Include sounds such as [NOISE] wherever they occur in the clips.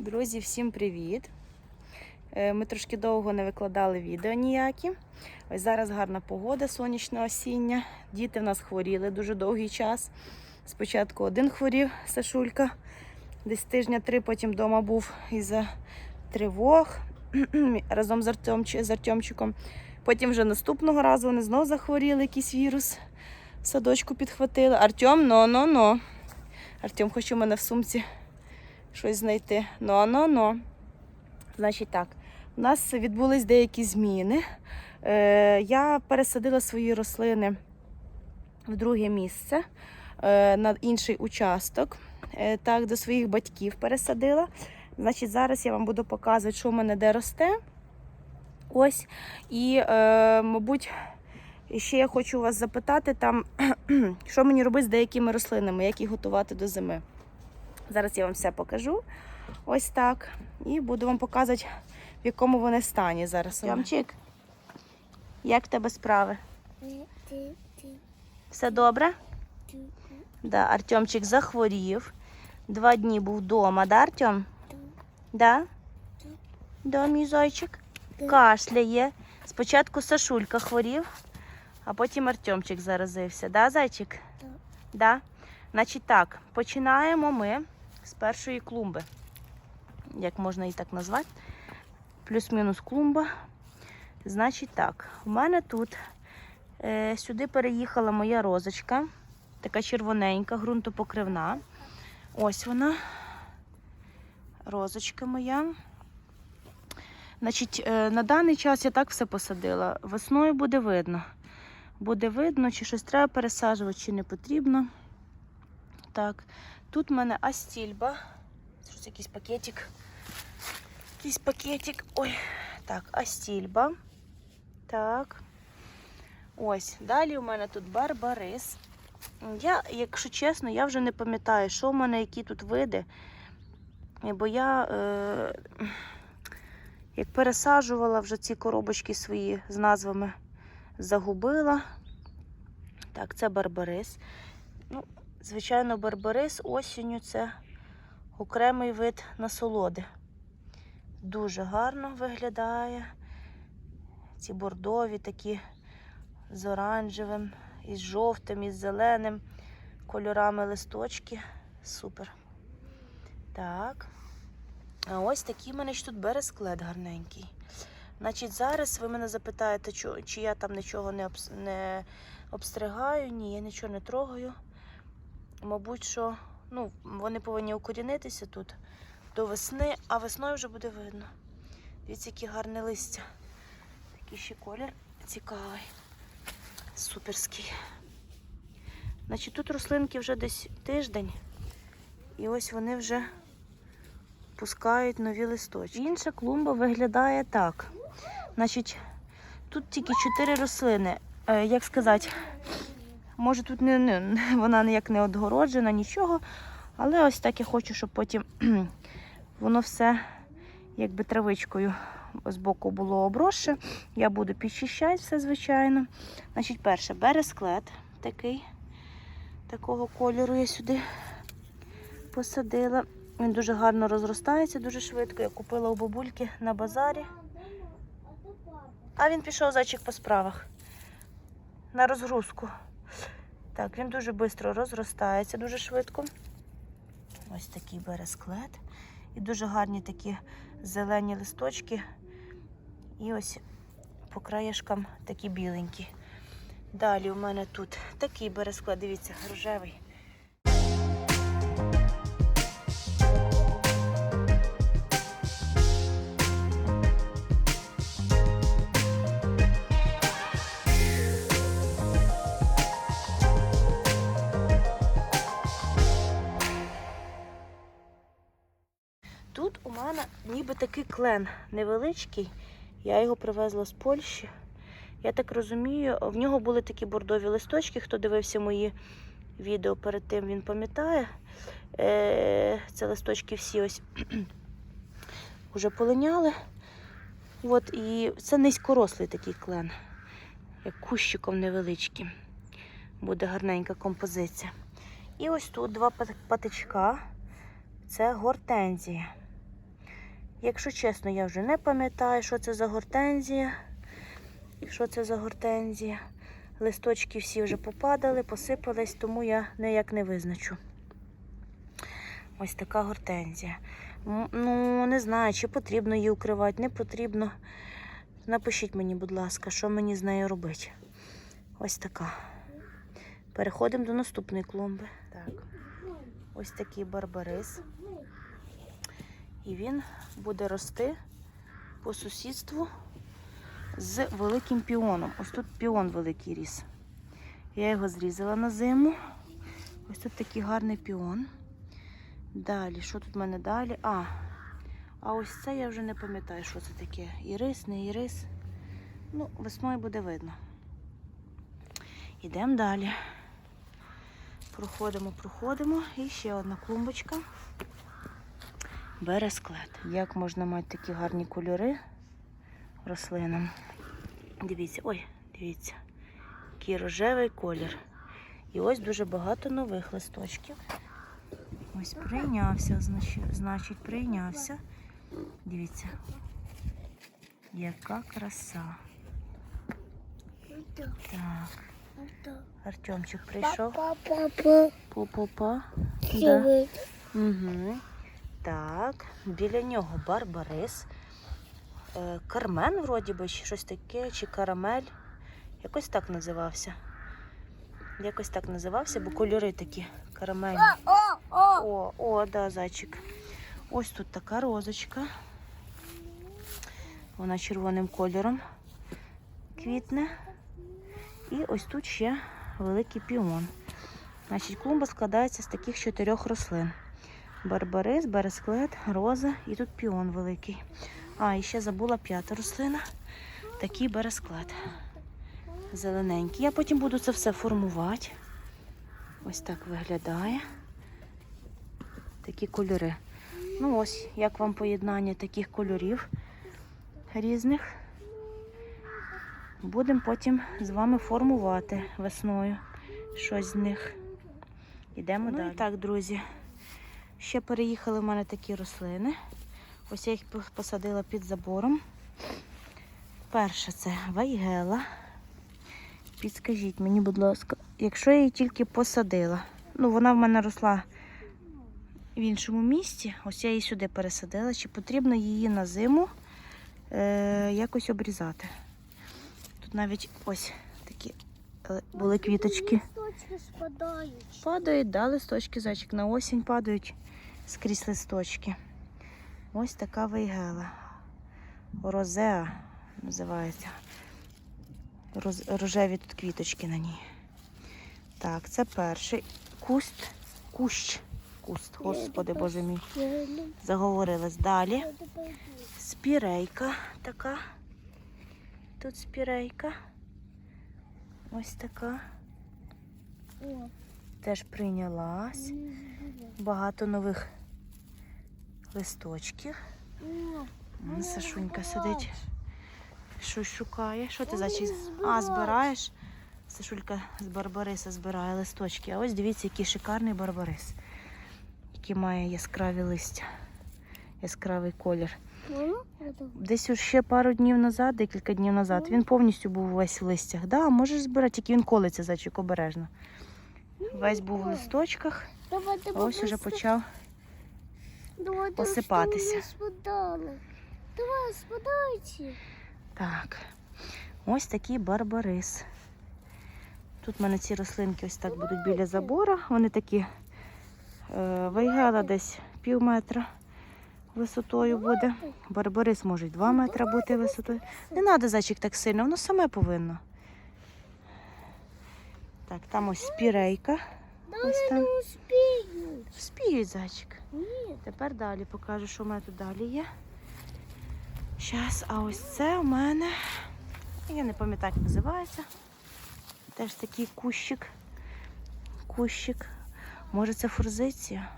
Друзі, всім привіт! Е, Ми трошки довго не викладали відео ніякі. Ось зараз гарна погода, сонячна осіння. Діти в нас хворіли дуже довгий час. Спочатку один хворів, Сашулька, десь тижня три, потім вдома був із-за тривог [CLEARS THROAT] разом з, Артемч... з Артемчиком. Потім вже наступного разу вони знову захворіли, якийсь вірус в садочку підхватили. Артем, но-но-но. Артем хоче у мене в сумці щось знайти. Ну-ну-ну. Значить так, у нас відбулись деякі зміни. Е, я пересадила свої рослини в друге місце е, на інший участок. Е, так, до своїх батьків пересадила. Значить, зараз я вам буду показувати, що в мене де росте. Ось. І, е, мабуть, ще я хочу вас запитати, там, [CLEARS THROAT] що мені робити з деякими рослинами, як їх готувати до зими. Зараз я вам все покажу. Ось так. І буду вам показувати, в якому вони стані зараз. Ямчик, як в тебе справи? Все добре? Да, Артемчик захворів. Два дні був вдома, да, Артем? Да? Да, мій зайчик. Кашляє. Спочатку Сашулька хворів, а потім Артемчик заразився. Да, зайчик? Да. Значить так, починаємо ми з першої клумби. Як можна її так назвати? Плюс-мінус клумба. Значить так, у мене тут е, сюди переїхала моя розочка, така червоненька, ґрунтопокривна. Ось вона. Розочка моя. Значить, е, на даний час я так все посадила. Весною буде видно. Буде видно, чи щось треба пересаджувати, чи не потрібно. Так, тут в мене астільба. Це якийсь пакетик. Якийсь пакетик. Ой, так, астільба. Так. Ось. Далі у мене тут барбарис. Я, якщо чесно, я вже не пам'ятаю, що в мене, які тут види. Бо я, е, як пересаджувала вже ці коробочки свої з назвами, загубила. Так, це барбарис. Ну, Звичайно, барбарис осінню це окремий вид насолоди. Дуже гарно виглядає. Ці бордові такі з оранжевим, із жовтим, із зеленим кольорами листочки. Супер. Так. А ось такий в мене ж тут бересклет гарненький. Значить, зараз ви мене запитаєте, чи я там нічого не, обстригаю. Ні, я нічого не трогаю. Мабуть, що ну, вони повинні укорінитися тут до весни, а весною вже буде видно. Дивіться, які гарне листя. Такий ще колір цікавий. Суперський. Значить, тут рослинки вже десь тиждень. І ось вони вже пускають нові листочки. Інша клумба виглядає так. Значить, тут тільки чотири рослини. Е, як сказати, може тут не, не, [LAUGHS] вона ніяк не отгороджена, нічого. Але ось так я хочу, щоб потім [CLEARS THROAT] воно все якби травичкою з боку було обросше. Я буду підчищати все, звичайно. Значить, перше, бересклет такий, такого кольору я сюди посадила. Він дуже гарно розростається, дуже швидко. Я купила у бабульки на базарі. А він пішов зайчик по справах на розгрузку. Так, він дуже швидко розростається, дуже швидко. Ось такий бересклет. І дуже гарні такі зелені листочки. І ось по краєшкам такі біленькі. Далі у мене тут такий бересклет, дивіться, рожевий. Такий клен невеличкий. Я його привезла з Польщі. Я так розумію, в нього були такі бордові листочки. Хто дивився мої відео перед тим, він пам'ятає. Е, Це листочки всі ось [CLEARS THROAT] вже полиняли. От, і це низькорослий такий клен, як кущиком невеличким. Буде гарненька композиція. І ось тут два патичка. Це гортензія. Якщо чесно, я вже не пам'ятаю, що це за гортензія. Що це за гортензія. Листочки всі вже попадали, посипались, тому я ніяк не визначу. Ось така гортензія. Ну, не знаю, чи потрібно її укривати, не потрібно. Напишіть мені, будь ласка, що мені з нею робити. Ось така. Переходимо до наступної клумби. Так. Ось такий барбарис. І він буде рости по сусідству з великим піоном. Ось тут піон великий ріс. Я його зрізала на зиму. Ось тут такий гарний піон. Далі, що тут в мене далі? А, а ось це я вже не пам'ятаю, що це таке. Ірис, не ірис. Ну, весною буде видно. Йдемо далі. Проходимо, проходимо. І ще одна клумбочка. Бересклет. Як можна мати такі гарні кольори рослинам? Дивіться, ой, дивіться, який рожевий колір. І ось дуже багато нових листочків. Ось прийнявся, значить, прийнявся. Дивіться, яка краса. Так, Артемчик прийшов. Папа, Пу-пу-па. Да. Угу. Так, біля нього барбарис. Е, Кармен, вроді би, щось таке, чи карамель. Якось так називався. Якось так називався, бо кольори такі карамельні. О, о, да, зайчик. Ось тут така розочка. Вона червоним кольором квітне. І ось тут ще великий піон. Значить, клумба складається з таких чотирьох рослин. Барбарис, бересклет, роза і тут піон великий. А, і ще забула п'ята рослина. Такий бересклет. Зелененький. Я потім буду це все формувати. Ось так виглядає. Такі кольори. Ну ось, як вам поєднання таких кольорів різних. Будемо потім з вами формувати весною щось з них. Йдемо далі. І так, друзі. Ще переїхали в мене такі рослини. Ось я їх посадила під забором. Перше це вайгела. Підскажіть мені, будь ласка, якщо я її тільки посадила, ну вона в мене росла в іншому місці, ось я її сюди пересадила, чи потрібно її на зиму е, якось обрізати. Тут навіть ось такі е, були квіточки. Спадають. Падають, да, листочки, зайчик, на осінь падають скрізь листочки. Ось така вейгела. Розеа називається. Роз, рожеві тут квіточки на ній. Так, це перший куст, кущ. Куст, господи боже мій. Заговорилась далі. Спірейка така. Тут спірейка. Ось така. Теж прийнялась. Багато нових листочків. Сашунька сидить, щось шукає. Що ти зачі? А, збираєш? Сашулька з барбариса збирає листочки. А ось дивіться, який шикарний барбарис, який має яскраві листя, яскравий колір. Десь ще пару днів назад, декілька днів назад, він повністю був весь в листях. Да, можеш збирати, тільки він колиться зайчик обережно. Весь був в листочках, а ось уже почав Давайте, осипатися. щоб не спадало. Давай, спадайте. Так, ось такий барбарис. Тут в мене ці рослинки ось так будуть біля забора. Вони такі е, вайгела десь пів метра висотою буде. Барбарис може й 2 метри бути висотою. Не треба зайчик так сильно, воно саме повинно. Так, там ось спірейка. Ось там. Не. Спіють зайчик. Ні. Тепер далі покажу, що в мене тут далі є. Щас, а ось це у мене. Я не пам'ятаю, як називається. Теж такий кущик. Кущик. Може це форзиція?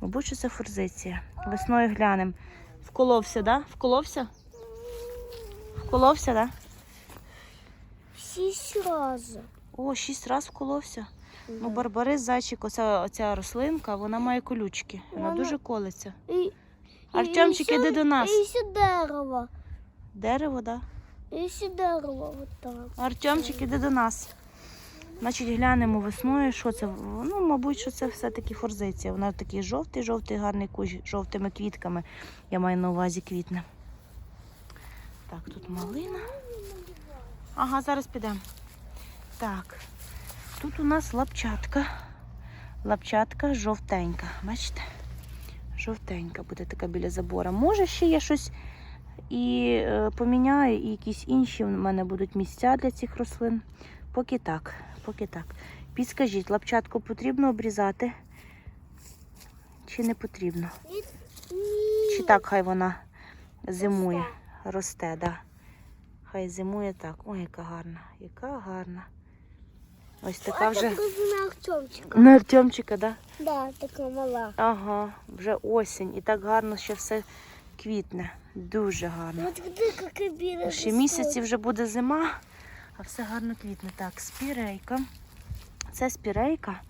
Мабуть, що це форзиція. Весною глянемо. Вколовся, да? Вколовся? Вколовся, да? Всі сразу. О, шість разів вколовся. Ну, барбарис, зайчик, оця, оця рослинка, вона має колючки. Вона Вона- дуже колиться. І, Артемчик, іди до нас. І ще дерево. Дерево, да? І ще дерево. От. Артемчик, іди до нас. Значить, глянемо весною, що це. Ну, мабуть, що це все-таки форзиція. Вона такий жовтий, жовтий, гарний кущ жовтими квітками. Я маю на увазі квітне. Так, тут малина. Ага, зараз підемо. Так, тут у нас лапчатка. Лапчатка жовтенька. Бачите? Жовтенька буде така біля забора. Може, ще є щось і е, поміняю, і якісь інші в мене будуть місця для цих рослин. Поки так, поки так. Підскажіть, лапчатку потрібно обрізати? Чи не потрібно? Чи так хай вона зимує, росте, да. Хай зимує так. Ой, яка гарна, яка гарна. Ось така вже так Артемчика. на Артемчика, да? Да, така мала. Ага, вже осінь. І так гарно ще все квітне. Дуже гарно. От. Ще місяці вже буде зима, а все гарно квітне. Так, спірейка. Це спірейка.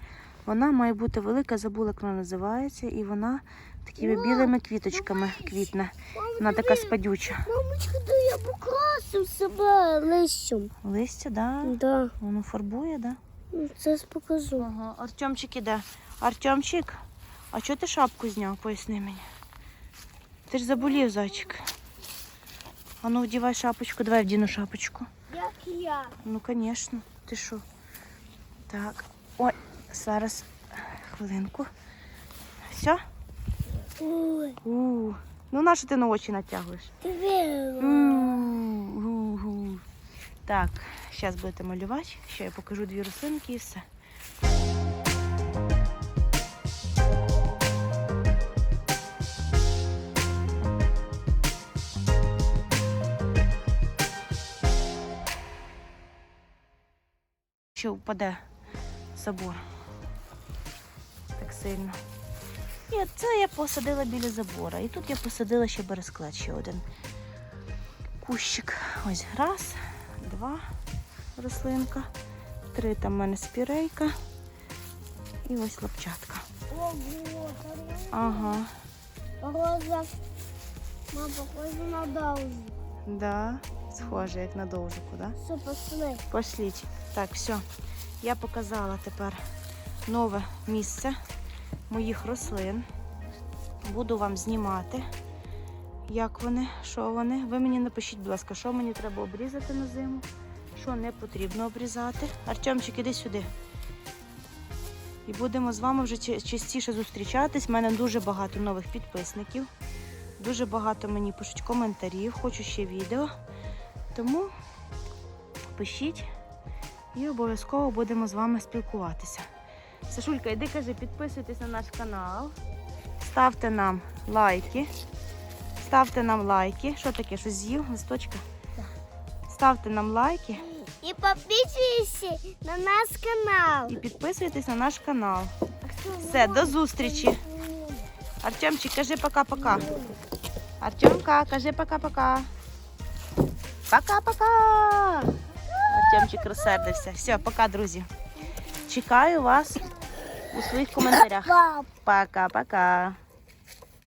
Вона має бути велика, забула, як вона називається, і вона такими білими квіточками квітне. Вона така спадюча. Мамочка, да я покрасив себе листям. Листя, да? Да, Воно фарбує, да? зараз покажу. Ага. Артемчик іде. Артемчик, а чого ти шапку зняв? Поясни мені. Ти ж заболів, зайчик. А ну, вдівай шапочку, давай вдіну шапочку. Як я. Ну, звісно, ти що? Так. Ой, зараз хвилинку. Все? У. Ну, на що ти на очі натягуєш? Так, зараз будете малювати. Ще я покажу дві рослинки і все. Що впаде забор. Так сильно. І це я посадила біля забора. І тут я посадила ще бересклет, ще один кущик. Ось раз, два рослинка, три там в мене спірейка і ось лапчатка. Ого, Ага, Роза. Мама, похоже на довжу. да, схоже, як на довжику, да? Все, пошли. Пошліть. Так, все. Я показала тепер нове місце моїх рослин. Буду вам знімати, як вони, що вони. Ви мені напишіть, будь ласка, що мені треба обрізати на зиму, що не потрібно обрізати. Артемчик, іди сюди. І будемо з вами вже частіше зустрічатись. У мене дуже багато нових підписників. Дуже багато мені пишуть коментарів, хочу ще відео. Тому пишіть і обов'язково будемо з вами спілкуватися. Сашулька, йди кажи, підписуйтесь на наш канал, ставте нам лайки. Ставте нам лайки. Що таке? Щось з'їв? Листочка? Так. Ставте нам лайки І підписуйся на наш канал. і підписуйтесь на наш канал. Все, до зустрічі. Артемчик, кажи пока-пока. Артемка, кажи пока-пока. Пока-пока. Артемчик розсердився. Все, пока, друзі. Чекаю вас у своїх коментарях. Пап. Пока-пока.